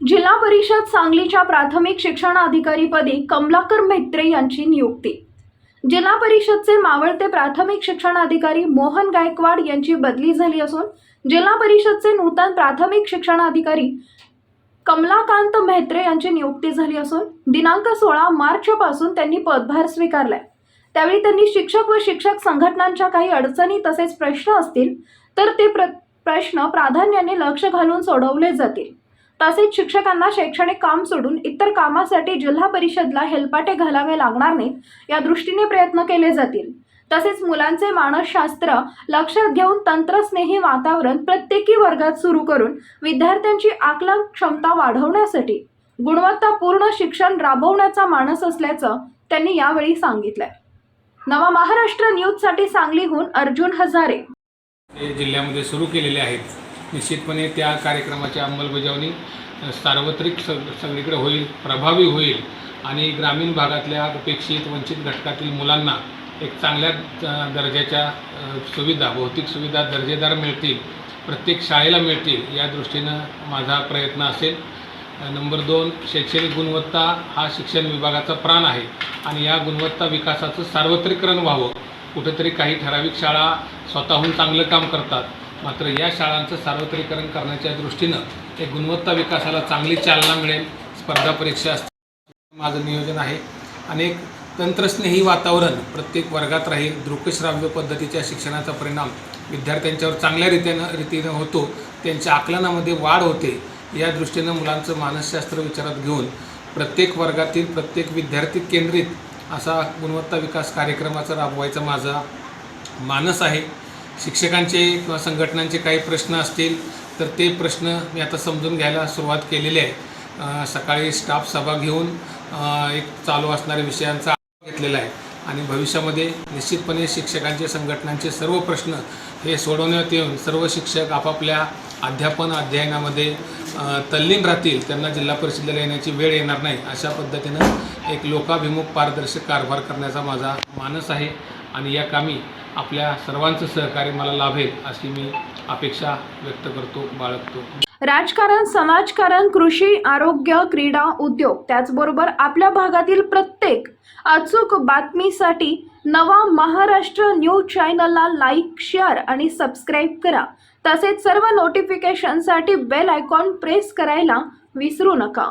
जिल्हा परिषद सांगलीच्या प्राथमिक शिक्षणाधिकारीपदी कमलाकर म्हेत्रे यांची नियुक्ती. जिल्हा परिषदचे मावळते प्राथमिक शिक्षण अधिकारी मोहन गायकवाड यांची बदली झाली असून जिल्हा परिषदचे नूतन प्राथमिक शिक्षण अधिकारी कमलाकांत म्हेत्रे यांची नियुक्ती झाली असून दिनांक सोळा मार्च पासून त्यांनी पदभार स्वीकारलाय. त्यावेळी त्यांनी शिक्षक व शिक्षक संघटनांच्या काही अडचणी तसेच प्रश्न असतील तर ते प्र प्रश्न प्राधान्याने लक्ष घालून सोडवले जातील. तसेच शिक्षकांना शैक्षणिक काम सोडून इतर कामासाठी जिल्हा परिषदला हेलपाटे घालावे लागणार नाहीत या दृष्टीने प्रयत्न केले जातील. तसेच मुलांचे मानसशास्त्र लक्षात घेऊन तंत्रस्नेही वातावरण प्रत्येकी वर्गात सुरू करून विद्यार्थ्यांची आकलन क्षमता वाढवण्यासाठी गुणवत्तापूर्ण शिक्षण राबवण्याचा मानस असल्याचं त्यांनी यावेळी सांगितलंय. नवा महाराष्ट्र न्यूजसाठी सांगलीहून अर्जुन हजारे. जिल्ह्यामध्ये सुरू केलेले आहेत. निश्चितपणे त्या कार्यक्रमाची अंमलबजावणी सार्वत्रिक स सगळीकडे होईल प्रभावी होईल आणि ग्रामीण भागातल्या उपेक्षित वंचित घटकातील मुलांना एक चांगल्या दर्जाच्या सुविधा भौतिक सुविधा दर्जेदार मिळतील प्रत्येक शाळेला मिळतील या दृष्टीनं माझा प्रयत्न असेल. नंबर दोन शैक्षणिक गुणवत्ता हा शिक्षण विभागाचा प्राण आहे आणि या गुणवत्ता विकासाचं सार्वत्रिकरण व्हावं. कुठेतरी काही ठराविक शाळा स्वतःहून चांगलं काम करतात. मात्र या शाळांचं सार्वत्रिकरण करण्याच्या दृष्टीनं एक गुणवत्ता विकासाला चांगली चालना मिळेल. स्पर्धा परीक्षा असतील माझं नियोजन आहे. अनेक तंत्रस्नेही वातावरण प्रत्येक वर्गात राहील. दृकश्राव्य पद्धतीच्या शिक्षणाचा परिणाम विद्यार्थ्यांच्यावर चांगल्या रीतीनं रीतीनं होतो. त्यांच्या आकलनामध्ये वाढ होते. या दृष्टीनं मुलांचं मानसशास्त्र विचारात घेऊन प्रत्येक वर्गातील प्रत्येक विद्यार्थी केंद्रित असा गुणवत्ता विकास कार्यक्रमाचा राबवायचा माझा मानस आहे. शिक्षकांचे किंवा संघटनांचे काही प्रश्न असतील तर ते प्रश्न मी आता समजून घ्यायला सुरुवात केलेली आहे. सकाळी स्टाफ सभा घेऊन एक चालू असणाऱ्या विषयांचा आढावा घेतलेला आहे. आणि भविष्यामध्ये निश्चितपणे शिक्षकांचे संघटनांचे सर्व प्रश्न हे सोडवण्यात येऊन सर्व शिक्षक आपापल्या अध्यापन अध्ययनामध्ये तल्लीन राहतील त्यांना जिल्हा परिषदेला येण्याची वेळ येणार नाही अशा पद्धतीनं एक लोकाभिमुख पारदर्शक कारभार करण्याचा माझा मानस आहे. आणि या कामी आपल्या सर्वांचं सहकार्य मला लाभेल अशी मी अपेक्षा व्यक्त करतो बाळगतो. राजकारण समाजकारण कृषी आरोग्य क्रीडा उद्योग त्याचबरोबर आपल्या भागातील प्रत्येक अचूक बातमीसाठी नवा महाराष्ट्र न्यूज चॅनलला लाईक शेअर आणि सबस्क्राईब करा. तसेच सर्व नोटिफिकेशनसाठी बेल आयकॉन प्रेस करायला विसरू नका.